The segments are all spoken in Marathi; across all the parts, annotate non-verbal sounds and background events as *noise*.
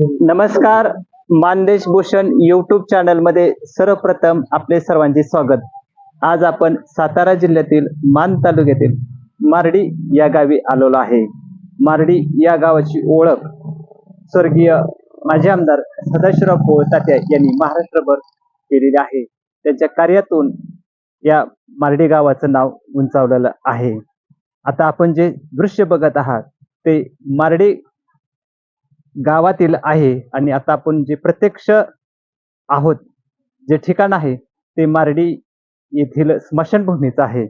नमस्कार मानदेश भूषण युट्यूब चॅनलमध्ये सर्वप्रथम आपले सर्वांचे स्वागत. आज आपण सातारा जिल्ह्यातील मान तालुक्यातील मारडी या गावी आलेलो आहे. मारडी या गावाची ओळख स्वर्गीय माजी आमदार सदाशिवराव पोळ यांनी महाराष्ट्रभर केलेली आहे. त्यांच्या कार्यातून या मारडी गावाचं नाव उंचावलेलं आहे. आता आपण जे दृश्य बघत आहात ते मारडी गावातील आहे आणि आता आपण जे प्रत्यक्ष आहोत जे ठिकाण आहे ते मारडी येथील स्मशानभूमीचं आहे.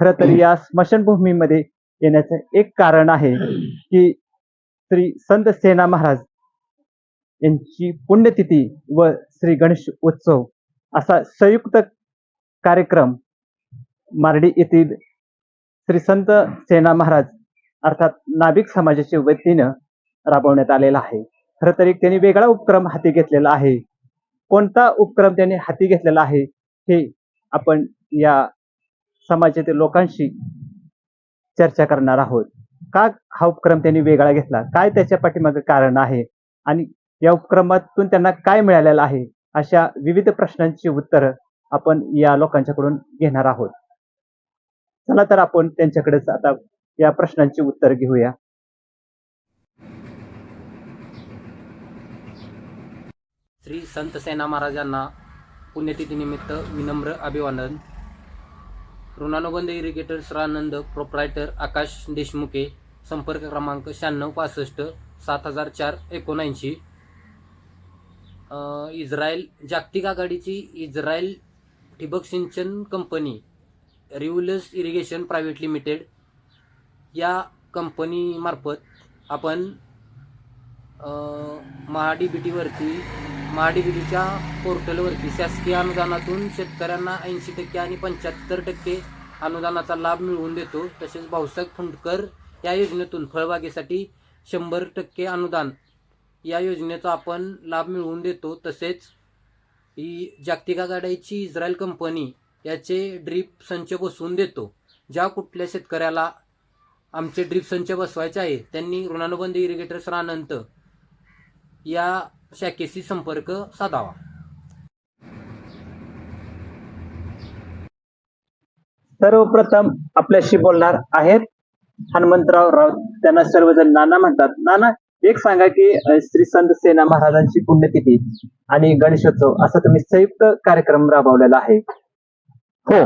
खर तर या स्मशानभूमीमध्ये येण्याचं एक कारण आहे की श्री संत सेना महाराज यांची पुण्यतिथी व श्री गणेश उत्सव असा संयुक्त कार्यक्रम मारडी येथील श्री संत सेना महाराज अर्थात नाभिक समाजाच्या वतीनं राबवण्यात आलेला आहे. खरं तर एक त्यांनी वेगळा उपक्रम हाती घेतलेला आहे. कोणता उपक्रम त्यांनी हाती घेतलेला आहे हे आपण या समाजातील लोकांशी चर्चा करणार आहोत. का हा उपक्रम त्यांनी वेगळा घेतला? काय त्याच्या पाठीमागे कारण आहे? आणि या उपक्रमातून त्यांना काय मिळालेलं आहे? अशा विविध प्रश्नांची उत्तरं आपण या लोकांच्याकडून घेणार आहोत. चला तर आपण त्यांच्याकडेच आता या प्रश्नांची उत्तर घेऊया. श्री संत सेना महाराजांना पुण्यतिथीनिमित्त विनम्र अभिवादन. ऋणानुबंध इरिगेटर श्रानंद प्रोप्रायटर आकाश देशमुखे संपर्क क्रमांक शहाण्णव पासष्ट सात हजार चार एकोणऐंशी. इस्रायल जागतिक आघाडीची इस्रायल ठिबक सिंचन company Rivulis irrigation private limited या कंपनीमार्फत आपण महाडी बी टीवरती बीटीच्या पोर्टलवरती शासकीय अनुदानातून शेतकऱ्यांना ऐंशी टक्के आणि पंच्याहत्तर टक्के अनुदानाचा लाभ मिळवून देतो तसेच भाऊसाहेब फुंडकर या योजनेतून फळबागेसाठी शंभर टक्के अनुदान. या योजनेचा आपण लाभ मिळवून देतो तसेच ही जागतिक आघाडीची इस्रायल कंपनी याचे ड्रीप संच बसवून देतो. ज्या कुठल्या शेतकऱ्याला आमचे ड्रीप संच बसवायचे आहे त्यांनी ऋणानुबंध इरिगेटर्स रानंत या शाखेशी संपर्क साधावा. सर्वप्रथम आपल्याशी बोलणार आहेत हनुमंतराव राऊत. त्यांना सर्वजण नाना म्हणतात. नाना एक सांगा की श्री संत सेना महाराजांची पुण्यतिथी आणि गणेशोत्सव असा तुम्ही संयुक्त कार्यक्रम राबवलेला आहे. हो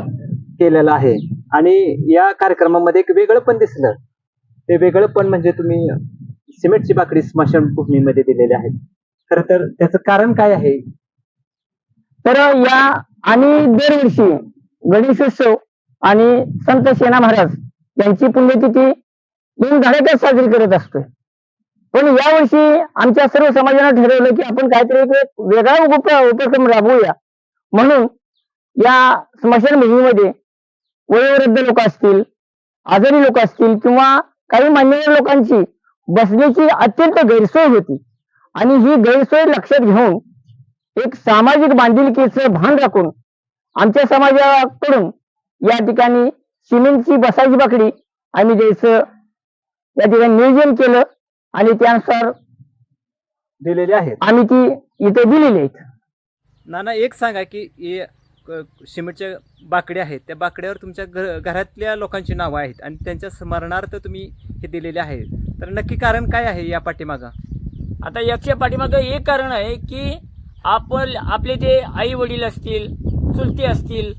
केलेला आहे. आणि या कार्यक्रमामध्ये एक वेगळं पण दिसलं. ते वेगळं पण म्हणजे तुम्ही सिमेंटची बाकडी स्मशानभूमीमध्ये दिलेली आहे. खर तर त्याचं कारण काय आहे? तर या आणि दरवर्षी गणेशोत्सव आणि संत सेना महाराज यांची पुण्यतिथी दोन धड्यातच साजरी करत असतोय. पण यावर्षी आमच्या सर्व समाजानं ठरवलं की आपण काहीतरी एक वेगळा उप उपक्रम राबवूया. म्हणून या स्मशानभूमीमध्ये वयोवृद्ध लोक असतील आजारी लोक असतील किंवा काही मान्यवर लोकांची बसण्याची अत्यंत गैरसोय होती. आणि ही गैरसोय लक्षात घेऊन एक सामाजिक बांधिलकीचं भान राखून आमच्या समाजाकडून या ठिकाणी सिमेंटची बसायची बाकडी आम्ही द्यायचं या ठिकाणी नियोजन केलं आणि त्यानुसार दिलेले आहेत. आम्ही ती इथे दिलेली आहेत. नाना एक सांगा की हे क- सिमेंटच्या बाकड्या आहेत. त्या बाकड्यावर तुमच्या घ- घरातल्या लोकांची नावं आहेत आणि त्यांच्या स्मरणार्थ तुम्ही हे दिलेले आहेत. तर नक्की कारण काय आहे या पाठीमागं? आता याच्या पाठीमागं एक कारण आहे की आपण आपले जे आई वडील असतील चुलते असतील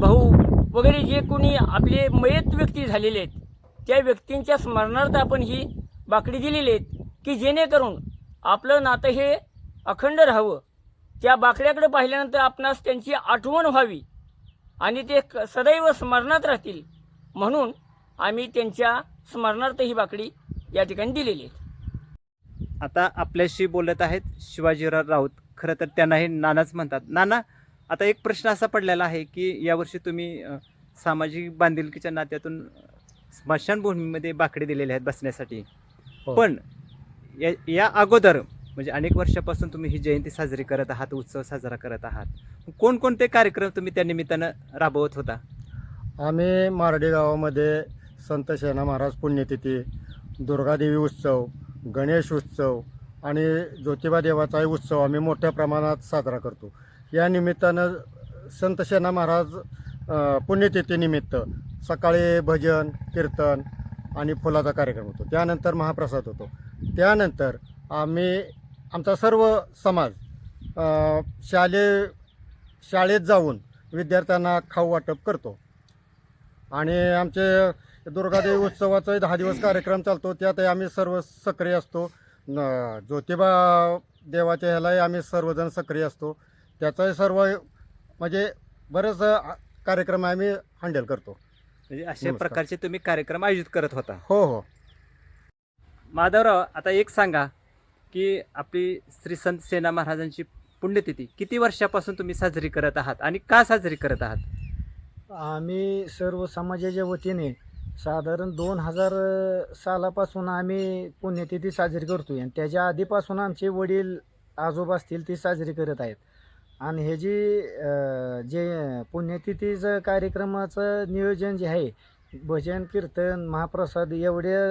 भाऊ वगैरे जे कोणी आपले मयत व्यक्ती झालेले आहेत त्या व्यक्तींच्या स्मरणार्थ आपण ही बाकडी दिलेली आहेत की जेणेकरून आपलं नातं हे अखंड राहावं. त्या बाकड्याकडे पाहिल्यानंतर आपणास त्यांची आठवण व्हावी आणि ते क- सदैव स्मरणात राहतील. म्हणून आम्ही त्यांच्या स्मरणार्थ ही बाकडी या ठिकाणी दिलेली आहे. आता आपल्याशी बोलत आहेत शिवाजीराव राऊत. खरं तर त्यांनाही नानाच म्हणतात. नाना आता एक प्रश्न असा पडलेला आहे की यावर्षी तुम्ही सामाजिक बांधिलकीच्या नात्यातून स्मशानभूमीमध्ये बाकडे दिलेले आहेत बसण्यासाठी. हो. पण या या अगोदर म्हणजे अनेक वर्षापासून तुम्ही ही जयंती साजरी करत आहात उत्सव साजरा करत आहात. कोणकोणते कार्यक्रम तुम्ही त्या निमित्तानं राबवत होता? आम्ही मारडी गावामध्ये संत सेना महाराज पुण्यतिथी दुर्गादेवी उत्सव गणेश उत्सव आणि ज्योतिबा देवाचाही उत्सव आम्ही मोठ्या प्रमाणात साजरा करतो. या निमित्तानं संत सेना महाराज पुण्यतिथीनिमित्त सकाळी भजन कीर्तन आणि फुलाचा कार्यक्रम होतो. त्यानंतर महाप्रसाद होतो. त्यानंतर आम्ही आमचा सर्व समाज शाले शालेय शाळेत जाऊन विद्यार्थ्यांना खाऊ वाटप करतो. आणि आमचे दुर्गादेवी उत्सवाचा दहा दिवस कार्यक्रम चालतो त्यातही आम्ही सर्व सक्रिय असतो. न ज्योतिबा देवाच्या ह्यालाही आम्ही सर्वजण सक्रिय असतो. त्याचाही सर्व म्हणजे बरेच कार्यक्रम आम्ही हँडल करतो. म्हणजे अशा नमस्कार. प्रकारचे तुम्ही कार्यक्रम आयोजित करत होता. हो हो. माधवराव आता एक सांगा की आपली श्री संत सेना महाराजांची पुण्यतिथी किती वर्षापासून तुम्ही साजरी करत आहात आणि का साजरी करत आहात? आम्ही सर्व समाजाच्या वतीने साधारण दोन हजार सालापासून आम्ही पुण्यतिथी साजरी करतो आहे आणि त्याच्या आधीपासून आमचे वडील आजोबा असतील ती साजरी करत आहेत. आणि हे जी अ, जे पुण्यतिथीचं कार्यक्रमाचं नियोजन जे आहे भजन कीर्तन महाप्रसाद एवढ्या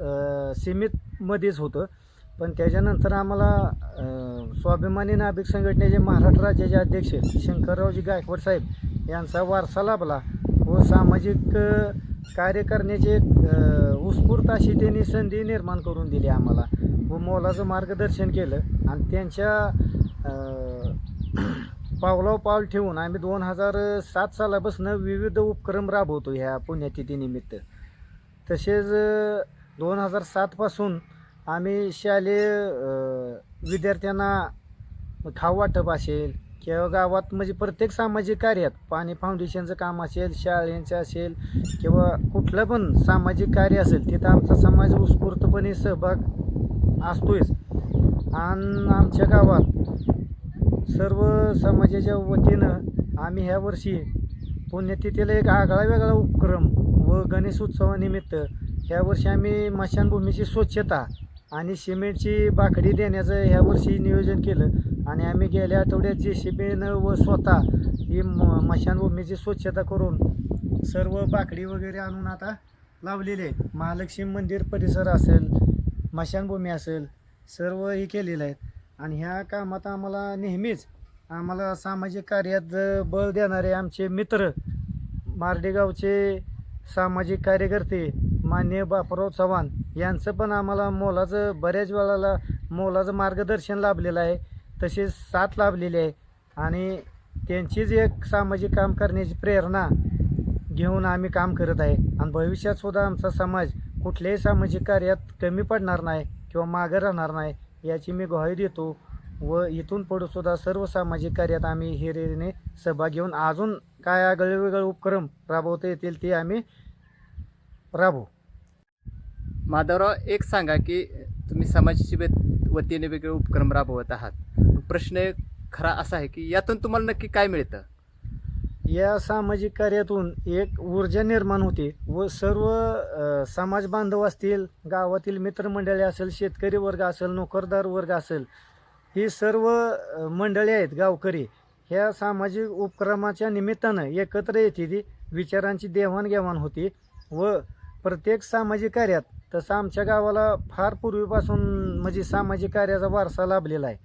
अ, सीमितमध्येच होतं. पण त्याच्यानंतर आम्हाला अ, स्वाभिमानी नाभिक संघटनेचे महाराष्ट्र राज्याचे अध्यक्ष शंकररावजी गायकवाड साहेब यांचा वारसा लाभला व सामाजिक अ, कार्य करण्याची एक उत्स्फूर्त अशी त्यांनी संधी निर्माण करून दिली आम्हाला. व मोलाचं मार्गदर्शन केलं. आणि त्यांच्या अ, *clears throat* पाऊल ठेवून आम्ही दोन हजार सात सालापासून विविध उपक्रम राबवतो ह्या पुण्यतिथीनिमित्त. तसेच दोन हजार सातपासून आम्ही शालेय विद्यार्थ्यांना खाऊ वाटप असेल किंवा गावात म्हणजे प्रत्येक सामाजिक कार्यात पाणी फाउंडेशनचं काम असेल शाळेचं असेल किंवा कुठलं पण सामाजिक कार्य असेल तिथं आमचा समाज उत्स्फूर्तपणे सहभाग असतोच आणि आमच्या गावात सर्व समाजाच्या वतीनं आम्ही ह्या वर्षी पुण्यतिथीला एक आगळा वेगळा उपक्रम व गणेश उत्सवानिमित्त ह्या वर्षी आम्ही मशानभूमीची स्वच्छता आणि सिमेंटची बाकडी देण्याचं ह्या वर्षी नियोजन केलं. आणि आम्ही गेल्या आठवड्यात जे सी बीनं व स्वतः ही मशानभूमीची स्वच्छता करून सर्व बाकडी वगैरे आणून आता लावलेले आहेत महालक्ष्मी मंदिर परिसर असेल मशानभूमी असेल सर्व हे केलेलं आहे. आणि ह्या कामात आम्हाला नेहमीच आम्हाला सामाजिक कार्यात बळ देणारे आमचे मित्र मार्डेगावचे सामाजिक कार्यकर्ते मान्य बापराव चव्हाण यांचं पण आम्हाला मोलाचं बऱ्याच वेळाला मोलाचं मार्गदर्शन लाभलेलं आहे. तसेच साथ लाभलेली आहे. आणि त्यांचीच एक सामाजिक काम करण्याची प्रेरणा घेऊन आम्ही काम करत आहे. आणि भविष्यातसुद्धा आमचा समाज कुठल्याही सामाजिक कार्यात कमी पडणार नाही किंवा मागं राहणार नाही याची मी ग्वाही देतो. व इथून पुढंसुद्धा सर्व सामाजिक कार्यात आम्ही हिरेने सहभाग घेऊन अजून काय आगळेवेगळे उपक्रम राबवता येतील ते आम्ही राबवू. माधवराव एक सांगा की तुम्ही समाजाची वतीने वेगळे उपक्रम राबवत आहात. प्रश्न खरा असा आहे की यातून तुम्हाला नक्की काय मिळतं? या सामाजिक कार्यातून एक ऊर्जा निर्माण होते व सर्व समाज बांधव असतील गावातील मित्रमंडळी असेल शेतकरी वर्ग असेल नोकरदार वर्ग असेल ही सर्व मंडळी आहेत गावकरी. ह्या सामाजिक उपक्रमाच्या निमित्तानं एकत्र येते ती विचारांची देवाणघेवाण होती व प्रत्येक सामाजिक कार्यात तसं आमच्या गावाला फार पूर्वीपासून म्हणजे सामाजिक कार्याचा वारसा लाभलेला आहे.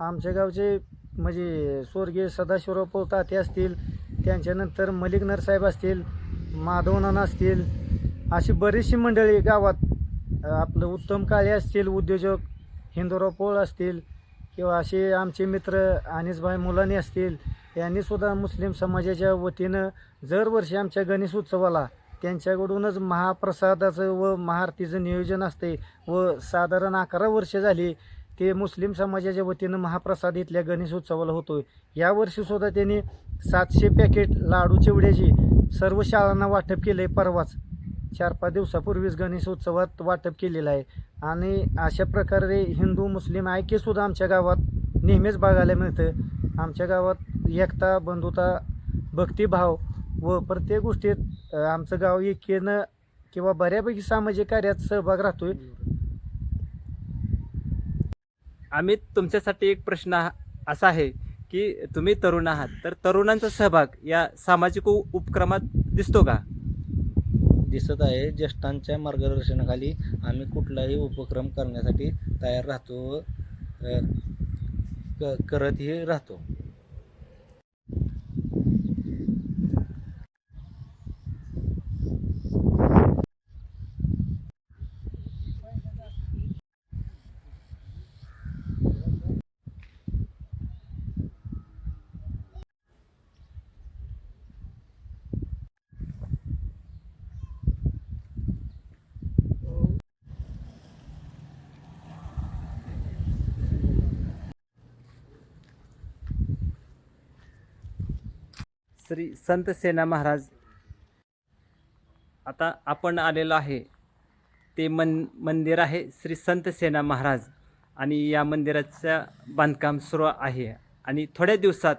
आमच्या गावचे म्हणजे स्वर्गीय सदाशिवराव पोताते असतील त्यांच्यानंतर मलिक नरसाहेब असतील माधवनाना असतील अशी बरीचशी मंडळी गावात आपलं उत्तम काळे असतील उद्योजक हिंदूराव पोळ असतील किंवा असे आमचे मित्र अनिसभाई मुलानी असतील यांनीसुद्धा मुस्लिम समाजाच्या वतीनं दरवर्षी आमच्या गणेश उत्सवाला त्यांच्याकडूनच महाप्रसादाचं व महाआरतीचं नियोजन असते व साधारण अकरा वर्ष झाली ते मुस्लिम समाजाच्या वतीनं महाप्रसाद इथल्या गणेश उत्सवाला होतो होतोय यावर्षीसुद्धा त्यांनी सातशे पॅकेट लाडू चिवड्याची सर्व शाळांना वाटप केलं आहे परवाच. चार पाच दिवसापूर्वीच गणेश उत्सवात वाटप केलेलं आहे. आणि अशा प्रकारे हिंदू मुस्लिम ऐक्यसुद्धा आमच्या गावात नेहमीच बघायला मिळतं. आमच्या गावात एकता बंधुता भक्तिभाव व प्रत्येक गोष्टीत अ, आमचं गाव एकीनं किंवा बऱ्यापैकी सामाजिक कार्यात सहभाग राहतोय. आम्ही तुमच्यासाठी एक प्रश्न हा- असा आहे की तुम्ही तरुण आहात तर तरुणांचा सहभाग या सामाजिक उ- उपक्रमात दिसतो का? दिसत आहे. ज्येष्ठांच्या मार्गदर्शनाखाली आम्ही कुठलाही उपक्रम करण्यासाठी तयार राहतो व अ, क करतही राहतो. श्री संत सेना महाराज. आता आपण आलेलो आहे. ते मन मंदिर आहे श्री संत सेना महाराज. आणि या मंदिराचं बांधकाम सुरू आहे. आणि थोड्या दिवसात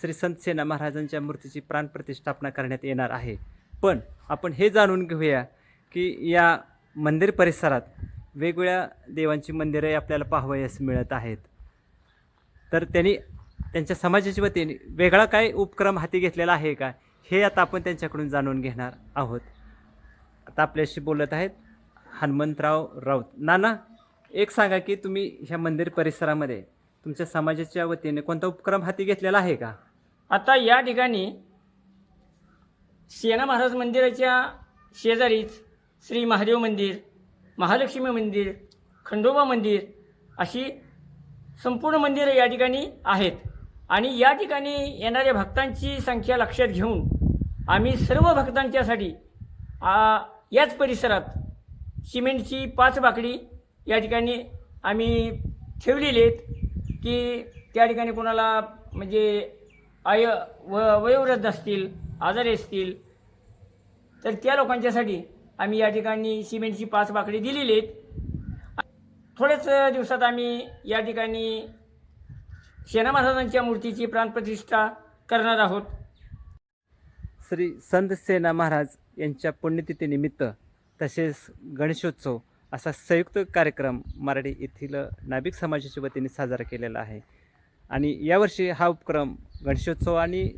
श्री संत सेना महाराजांच्या मूर्तीची प्राणप्रतिष्ठापना करण्यात येणार आहे. पण आपण हे जाणून घेऊया की या मंदिर परिसरात वेगवेगळ्या देवांची मंदिरं आपल्याला पाहावयास मिळत आहेत. तर त्यांनी त्यांच्या समाजाच्या वतीने वेगळा काय उपक्रम हाती घेतलेला आहे का हे आता आपण त्यांच्याकडून जाणून घेणार आहोत. आता आपल्याशी बोलत आहेत हनुमंतराव राऊत. नाना एक सांगा की तुम्ही ह्या मंदिर परिसरामध्ये तुमच्या समाजाच्या वतीने कोणता उपक्रम हाती घेतलेला आहे का? आता या ठिकाणी सेना महाराज मंदिराच्या शेजारीच श्री महादेव मंदिर महालक्ष्मी मंदिर खंडोबा मंदिर अशी संपूर्ण मंदिरं या ठिकाणी आहेत. आणि या ठिकाणी येणाऱ्या भक्तांची संख्या लक्षात घेऊन आम्ही सर्व भक्तांच्यासाठी याच परिसरात सिमेंटची पाच बाकडी या ठिकाणी आम्ही ठेवलेली आहेत की त्या ठिकाणी कोणाला म्हणजे आय व वयोवृद्ध असतील आजारी असतील तर त्या लोकांच्यासाठी आम्ही या ठिकाणी सिमेंटची पाच बाकडी दिलेली आहेत. थोड्याच दिवसात आम्ही या ठिकाणी सेना महाराजांच्या मूर्तीची प्राणप्रतिष्ठा करणार आहोत. श्री संत सेना महाराज यांच्या पुण्यतिथीनिमित्त तसेच गणेशोत्सव असा संयुक्त कार्यक्रम मराठी येथील नाभिक समाजाच्या वतीने साजरा केलेला आहे. आणि यावर्षी हा उपक्रम गणेशोत्सव आणि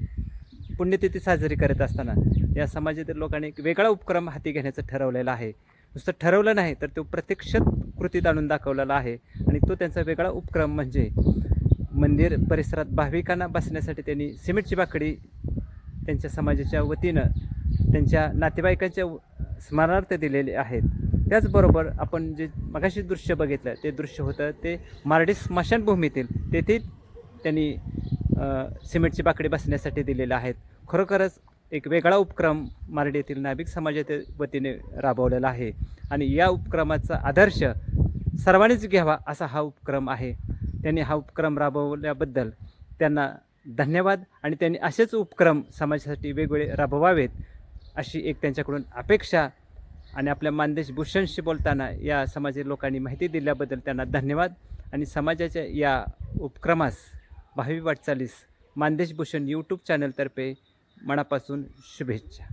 पुण्यतिथी साजरी करत असताना या समाजातील लोकांनी एक वेगळा उपक्रम हाती घेण्याचं ठरवलेलं आहे. नुसतं ठरवलं नाही तर तो प्रत्यक्षात कृतीत आणून दाखवलेला आहे. आणि तो त्यांचा वेगळा उपक्रम म्हणजे मंदिर परिसरात भाविकांना बसण्यासाठी त्यांनी सिमेंटची बाकडी त्यांच्या समाजाच्या वतीनं त्यांच्या नातेवाईकांच्या स्मरणार्थ दिलेले आहेत. त्याचबरोबर आपण जे मगाशी दृश्य बघितलं ते दृश्य होतं ते मारडी स्मशानभूमीतील तेथे त्यांनी सिमेंटची बाकडी बसण्यासाठी दिलेले आहेत. खरोखरच एक वेगळा उपक्रम मारडी येथील नाभिक समाजाच्या वतीने राबवलेला आहे. आणि या उपक्रमाचा आदर्श सर्वांनीच घ्यावा असा हा उपक्रम आहे. त्यांनी हा उपक्रम राबवल्याबद्दल त्यांना धन्यवाद आणि त्यांनी असेच उपक्रम समाजासाठी वेगवेगळे राबवावेत अशी एक त्यांच्याकडून अपेक्षा आणि आपल्या मानदेश भूषणशी बोलताना या समाजातील लोकांनी माहिती दिल्याबद्दल त्यांना धन्यवाद. आणि समाजाच्या या उपक्रमास भावी वाटचालीस मानदेश भूषण यूट्यूब चॅनलतर्फे मनापासून शुभेच्छा.